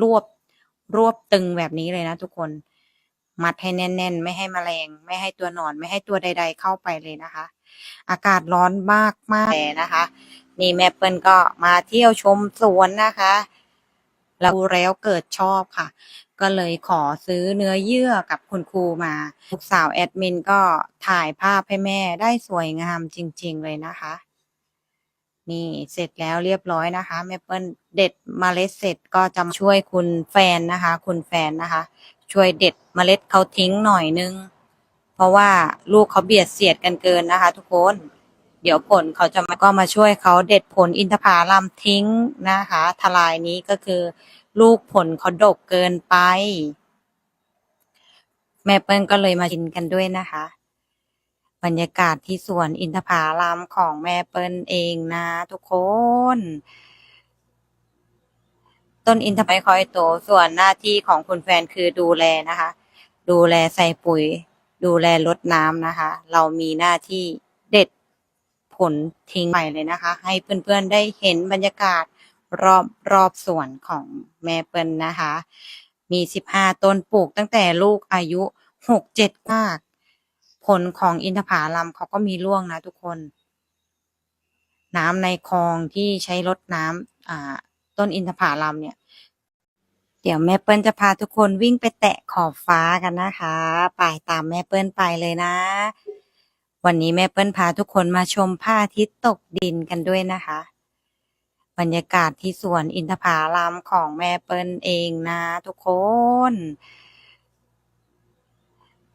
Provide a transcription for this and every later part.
รวบรวบตึงแบบนี้เลยนะทุกคน มัดให้แน่น ๆ ไม่ให้แมลง ไม่ให้ตัวหนอน ไม่ให้ตัวใด ๆ เข้าไปเลยนะคะ อากาศร้อนมากมากแต่นะคะ นี่แม่เปิ้ลก็มาเที่ยวชมสวนนะคะแล้วดูแล้วเกิดชอบค่ะ ก็เลยขอซื้อเนื้อเยื่อกับคุณครูมาลูกสาวแอดมินก็ถ่ายภาพให้แม่ได้สวยงามจริง ๆ เลยนะคะ นี่เสร็จแล้วเรียบร้อยนะคะแม่เปิ้ลเด็ดเมล็ดเสร็จก็จะช่วยคุณแฟนนะคะ คุณแฟนนะคะ ช่วยเด็ดเมล็ดเขาทิ้งหน่อยนึง เพราะว่าลูกเขาเบียดเสียดกันเกินนะคะ ทุกคน เดี๋ยวผลเขาจะมาก็มาช่วยเขาเด็ดผลอินทผลัมทิ้งนะคะ ทลายนี้ก็คือ ลูกผลเขาดกเกินไป แม่เปิ้ลก็เลยมากินกันด้วยนะคะ บรรยากาศที่สวนอินทผลัมของแม่เปิ้ลเองนะทุกคน ต้นอินทผลไม่ค่อยโตส่วนหน้าที่ของคุณแฟนคือดูแลนะคะ ดูแลใส่ปุ๋ย ดูแลรดน้ำนะคะ เรามีหน้าที่เด็ดผลทิ้งไปเลยนะคะ ให้เพื่อนๆได้เห็นบรรยากาศรอบรอบสวนของแม่เปิ้ลนะคะ มีสิบห้าต้นปลูกตั้งแต่ลูกอายุหกเจ็ดมาก ผลของอินทผลัมเขาก็มีร่วงนะทุกคน น้ำในคลองที่ใช้รดน้ำอ่า ต้นอินทผลัมเนี่ย เดี๋ยวแม่เปิ้ลจะพาทุกคนวิ่งไปแตะขอบฟ้ากันนะคะไปตามแม่เปิ้ลไปเลยนะ วันนี้แม่เปิ้ลพาทุกคนมาชมพระอาทิตย์ตกดินกันด้วยนะคะ บรรยากาศที่สวนอินทผลัมของแม่เปิ้ลเองนะทุกคน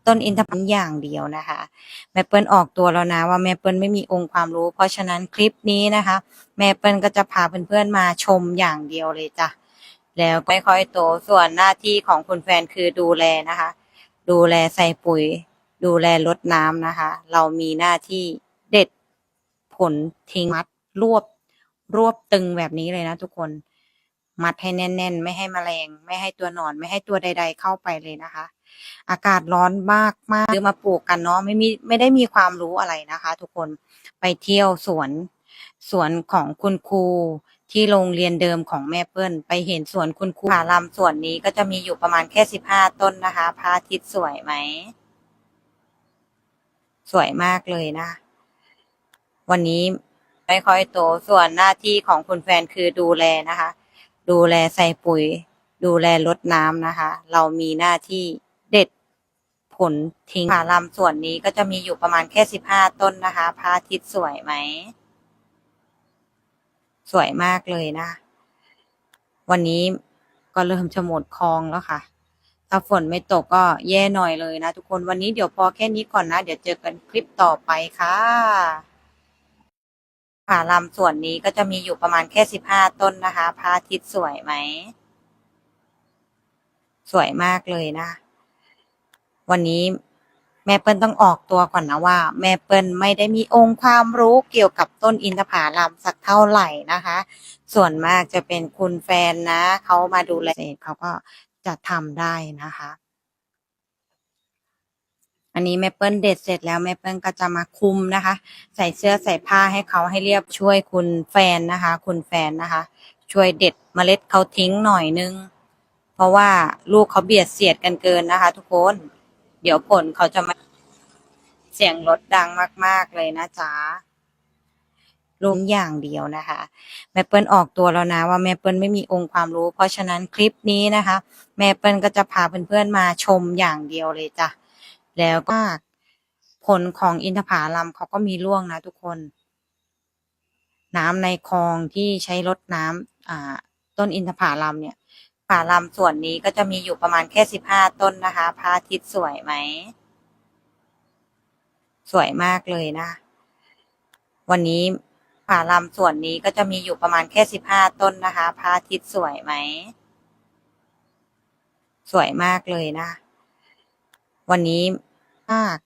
ต้นอินทผลัมอย่างเดียวนะคะแม่เปิ้ลออกตัวแล้วนะว่าแม่เปิ้ลไม่มีองค์ความรู้ เพราะฉะนั้นคลิปนี้นะคะแม่เปิ้ลก็จะพาเพื่อนๆมาชมอย่างเดียวเลยจ้ะแล้วไม่ค่อยโตส่วนหน้าที่ของคุณแฟนคือดูแลนะคะ ดูแลใส่ปุ๋ย ดูแลรดน้ำนะคะ เรามีหน้าที่เด็ดผลทิ้งมัดรวบรวบตึงแบบนี้เลยนะทุกคน มัดให้แน่น ๆ ไม่ให้แมลง ไม่ให้ตัวหนอน ไม่ให้ตัวใด ๆ เข้าไปเลยนะคะ อากาศร้อนมากมากซื้อมาปลูกกันเนาะไม่มีไม่ได้มีความรู้อะไรนะคะ ทุกคนไปเที่ยวสวนสวนของคุณครูที่โรงเรียนเดิมของแม่เปิ้ลไปเห็นสวนคุณครูผาลำสวนนี้ก็จะมีอยู่ประมาณแค่สิบห้าต้นนะคะพระอาทิตย์สวยไหม สวยมากเลยนะ วันนี้ไม่ค่อยโตส่วนหน้าที่ของคุณแฟนคือดูแลนะคะ ดูแลใส่ปุ๋ย ดูแลรดน้ำนะคะ เรามีหน้าที่ ผลทิ้งผาลำส่วนนี้ก็จะมีอยู่ประมาณแค่สิบห้าต้นนะคะพระอาทิตย์สวยไหม สวยมากเลยนะ วันนี้ก็เริ่มจะหมดคลองแล้วค่ะ ถ้าฝนไม่ตกก็แย่หน่อยเลยนะทุกคนวันนี้เดี๋ยวพอแค่นี้ก่อนนะ เดี๋ยวเจอกันคลิปต่อไปค่ะผาลำส่วนนี้ก็จะมีอยู่ประมาณแค่สิบห้าต้นนะคะพระอาทิตย์สวยไหม สวยมากเลยนะ วันนี้แม่เปิ้ลต้องออกตัวก่อนนะว่า แม่เปิ้ลไม่ได้มีองค์ความรู้เกี่ยวกับต้นอินทผลัมสักเท่าไหร่นะคะ ส่วนมากจะเป็นคุณแฟนนะเขามาดูแลเขาก็จะทำได้นะคะ อันนี้แม่เปิ้ลเด็ดเสร็จแล้วแม่เปิ้ลก็จะมาคุมนะคะ ใส่เสื้อใส่ผ้าให้เขาให้เรียบช่วยคุณแฟนนะคะ คุณแฟนนะคะ ช่วยเด็ดเมล็ดเขาทิ้งหน่อยนึง เพราะว่าลูกเขาเบียดเสียดกันเกินนะคะ ทุกคน ดี๋ยวผลเขาจะมาเสียงรถดังมาก ๆ เลยนะจ๊ะลุงอย่างเดียวนะคะแม่เปิ้ลออกตัวแล้วนะว่าแม่เปิ้ลไม่มีองค์ความรู้ เพราะฉะนั้นคลิปนี้นะคะ แม่เปิ้ลก็จะพาเพื่อนๆมาชมอย่างเดียวเลยจ้ะแล้วก็ผลของอินทผลัมเขาก็มีร่วงนะทุกคน น้ำในคลองที่ใช้รดน้ำอ่าต้นอินทผลัมเนี่ย ผาลัมส่วนนี้ก็จะมีอยู่ประมาณแค่สิบห้าต้นนะคะพระอาทิตย์สวยไหม สวยมากเลยนะ วันนี้ผาลัมส่วนนี้ก็จะมีอยู่ประมาณแค่สิบห้าต้นนะคะพระอาทิตย์สวยไหม สวยมากเลยนะ วันนี้มาก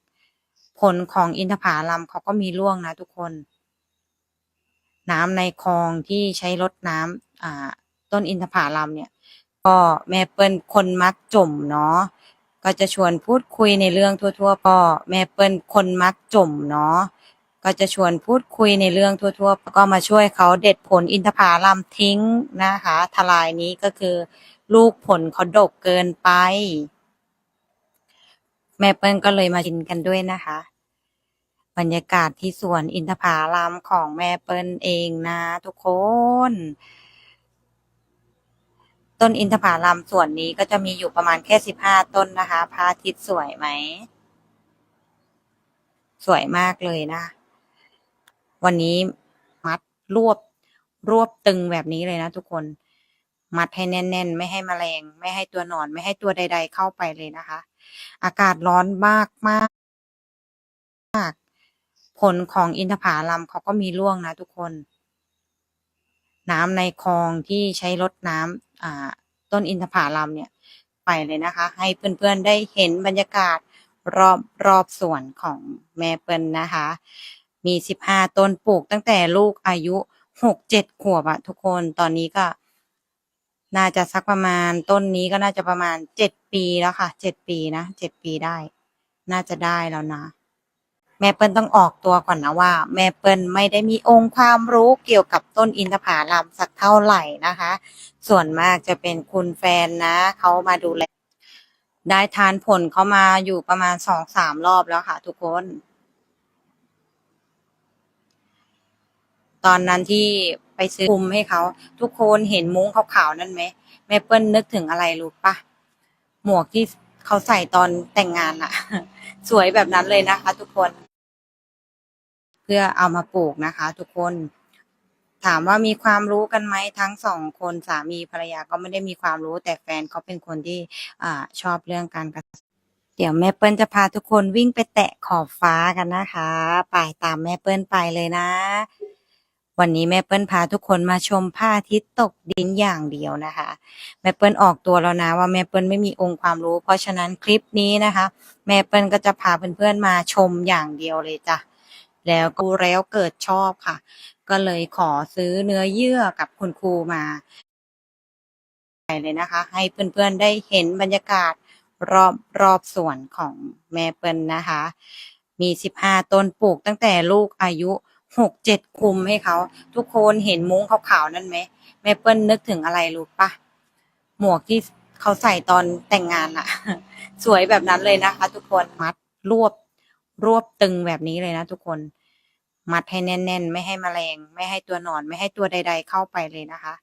ผลของอินทผลัมเขาก็มีร่วงนะทุกคน น้ำในคลองที่ใช้รดน้ำต้นอินทผลัมเนี่ย ก็แม่เปิ้ลคนมักจมเนาะ ก็จะชวนพูดคุยในเรื่องทั่วๆก็แม่เปิ้ลคนมักจมเนาะ ก็จะชวนพูดคุยในเรื่องทั่วๆ ก็มาช่วยเขาเด็ดผลอินทผลัมทิ้งนะคะ ทลายนี้ก็คือ ลูกผลเขาดกเกินไป แม่เปิ้ลก็เลยมากินกันด้วยนะคะ บรรยากาศที่สวนอินทผลัมของแม่เปิ้ลเองนะทุกคน ต้นอินทผลัมส่วนนี้ก็จะมีอยู่ประมาณแค่สิบห้าต้นนะคะพระอาทิตย์สวยไหม สวยมากเลยนะ วันนี้มัดรวบรวบตึงแบบนี้เลยนะทุกคน มัดให้แน่น ๆ ไม่ให้แมลง ไม่ให้ตัวหนอน ไม่ให้ตัวใด ๆ เข้าไปเลยนะคะ อากาศร้อนมากมากผลของอินทผลัมเขาก็มีร่วงนะทุกคน น้ำในคลองที่ใช้รดน้ำอ่าต้นอินทผลัมเนี่ยไปเลยนะคะ ให้เพื่อนๆได้เห็นบรรยากาศรอบรอบสวนของแม่เปิลนะคะ มีสิบห้าต้นปลูกตั้งแต่ลูกอายุหกเจ็ดขวบอะทุกคนตอนนี้ก็ น่าจะสักประมาณต้นนี้ก็น่าจะประมาณเจ็ดปีแล้วค่ะเจ็ดปีนะเจ็ดปีได้ น่าจะได้แล้วนะ แม่เปิ้ลต้องออกตัวก่อนนะว่า แม่เปิ้ลไม่ได้มีองค์ความรู้เกี่ยวกับต้นอินทผลัมสักเท่าไหร่นะคะ ส่วนมากจะเป็นคุณแฟนนะเขามาดูแลได้ทานผลเขามาอยู่ประมาณสองสามรอบแล้วค่ะ ทุกคน ตอนนั้นที่ไปซื้อคุมให้เขา ทุกคนเห็นมุ้งขาวๆนั่นไหมแม่เปิ้ลนึกถึงอะไรรู้ปะหมวกที่เขาใส่ตอนแต่งงานอะสวยแบบนั้นเลยนะคะทุกคน พื่อเอามาปลูกนะคะ ทุกคน ถามว่ามีความรู้กันไหมทั้งสองคนสามีภรรยาก็ไม่ได้มีความรู้ แต่แฟนเขาเป็นคนที่อชอบเรื่องการเกษตรเดี๋ยวแม่เปิ้ลจะพาทุกคนวิ่งไปแตะขอบฟ้ากันนะคะไปตามแม่เปิ้ลไปเลยนะ วันนี้แม่เปิ้ลพาทุกคนมาชมพระอาทิตย์ตกดินอย่างเดียวนะคะ แม่เปิ้ลออกตัวแล้วนะว่าแม่เปิ้ลไม่มีองค์ความรู้ เพราะฉะนั้นคลิปนี้นะคะ แม่เปิ้ลก็จะพาเพื่อนๆมาชมอย่างเดียวเลยจ้ะ แล้วก็แล้วเกิดชอบค่ะ ก็เลยขอซื้อเนื้อเยื่อกับคุณครูมาเลยนะคะ ให้เพื่อนๆได้เห็นบรรยากาศรอบรอบสวนของแม่เปิลนะคะ มีสิบห้าต้นปลูกตั้งแต่ลูกอายุหกเจ็ดคุมให้เขา ทุกคนเห็นมุ้งขาวๆนั่นไหมแม่เปิ้ลนึกถึงอะไรรู้ปะหมวกที่เขาใส่ตอนแต่งงานอะสวยแบบนั้นเลยนะคะ ทุกคนมัดรวบ รวบตึงแบบนี้เลยนะทุกคน มัดให้แน่น ๆ ไม่ให้แมลง ไม่ให้ตัวหนอน ไม่ให้ตัวใด ๆ เข้าไปเลยนะคะ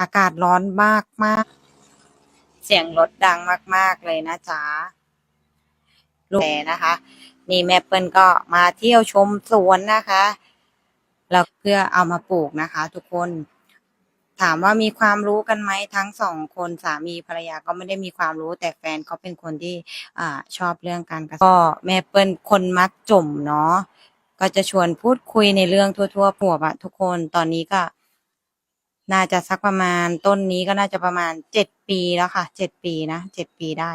อากาศร้อนมากมากเสียงรถดังมาก ๆ เลยนะจ๊ะลูกแนะคะ นี่แม่เปิ้ลก็มาเที่ยวชมสวนนะคะแล้วเพื่อเอามาปลูกนะคะ ทุกคน ถามว่ามีความรู้กันไหมทั้งสองคนสามีภรรยาก็ไม่ได้มีความรู้ แต่แฟนเขาเป็นคนที่อ่าชอบเรื่องการเกษตรก็แม่เปิ้ลคนมักจมเนาะก็จะชวนพูดคุยในเรื่องทั่วๆผัวอะทุกคนตอนนี้ก็ น่าจะสักประมาณต้นนี้ก็น่าจะประมาณเจ็ดปีแล้วค่ะเจ็ดปีนะเจ็ดปีได้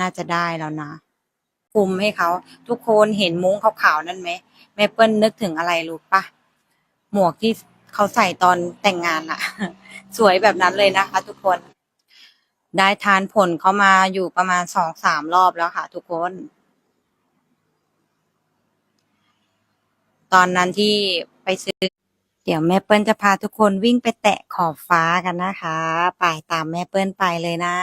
น่าจะได้แล้วนะคุมให้เขาทุกคนเห็นมุ้งขาวๆนั่นไหมแม่เปิ้ลนึกถึงอะไรรู้ปะหมวกที่ เขาใส่ตอนแต่งงานอะสวยแบบนั้นเลยนะคะ ทุกคน ได้ทานผลเขามาอยู่ประมาณสองสามรอบแล้วค่ะ ทุกคน ตอนนั้นที่ไปซื้อ เดี๋ยวแม่เปิ้ลจะพาทุกคนวิ่งไปแตะขอบฟ้ากันนะคะไปตามแม่เปิ้ลไปเลยนะ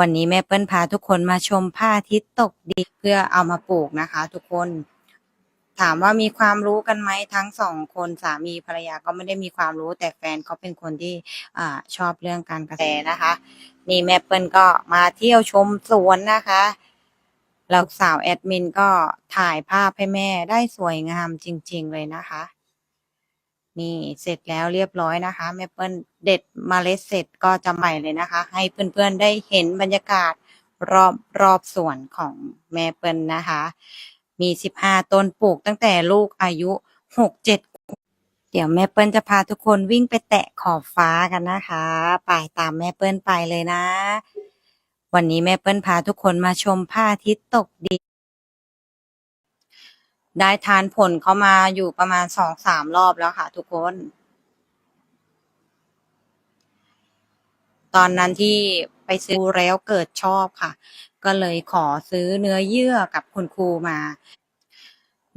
วันนี้แม่เปิ้ลพาทุกคนมาชมพระอาทิตตกดินเพื่อเอามาปลูกนะคะ ทุกคน ถามว่ามีความรู้กันไหมทั้งสองคนสามีภรรยาก็ไม่ได้มีความรู้ แต่แฟนเขาเป็นคนที่อ่าชอบเรื่องการเกษตรนะคะ นี่แม่เปิ้ลก็มาเที่ยวชมสวนนะคะแล้วสาวแอดมินก็ถ่ายภาพให้แม่ได้สวยงามจริง ๆ เลยนะคะ นี่เสร็จแล้วเรียบร้อยนะคะแม่เปิ้ลเด็ดเมล็ดเสร็จก็จะใหม่เลยนะคะ ให้เพื่อนๆได้เห็นบรรยากาศรอบรอบสวนของแม่เปิ้ลนะคะ มีสิบห้าต้นปลูกตั้งแต่ลูกอายุหกเจ็ดเดี๋ยวแม่เปิ้ลจะพาทุกคนวิ่งไปแตะขอบฟ้ากันนะคะไปตามแม่เปิ้ลไปเลยนะ วันนี้แม่เปิ้ลพาทุกคนมาชมพระอาทิตย์ตกดินได้ทานผลเขามาอยู่ประมาณสองสามรอบแล้วค่ะ ทุกคน ตอนนั้นที่ไปซื้อแล้วเกิดชอบค่ะ ก็เลยขอซื้อเนื้อเยื่อกับคุณครูมา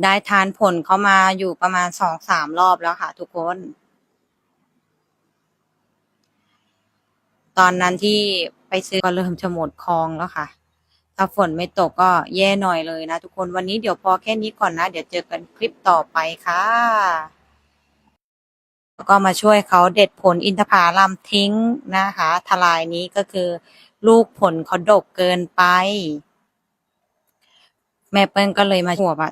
ได้ทานผลเขามาอยู่ประมาณสองสามรอบแล้วค่ะ ทุกคน ตอนนั้นที่ไปซื้อก็เริ่มจะหมดคลองแล้วค่ะ ถ้าฝนไม่ตกก็แย่หน่อยเลยนะทุกคนวันนี้เดี๋ยวพอแค่นี้ก่อนนะ เดี๋ยวเจอกันคลิปต่อไปค่ะ ก็มาช่วยเขาเด็ดผลอินทผลัมทิ้งนะคะ ทลายนี้ก็คือลูกผลเขาดกเกินไป แม่เปิ้ลก็เลยมาหัวบอะ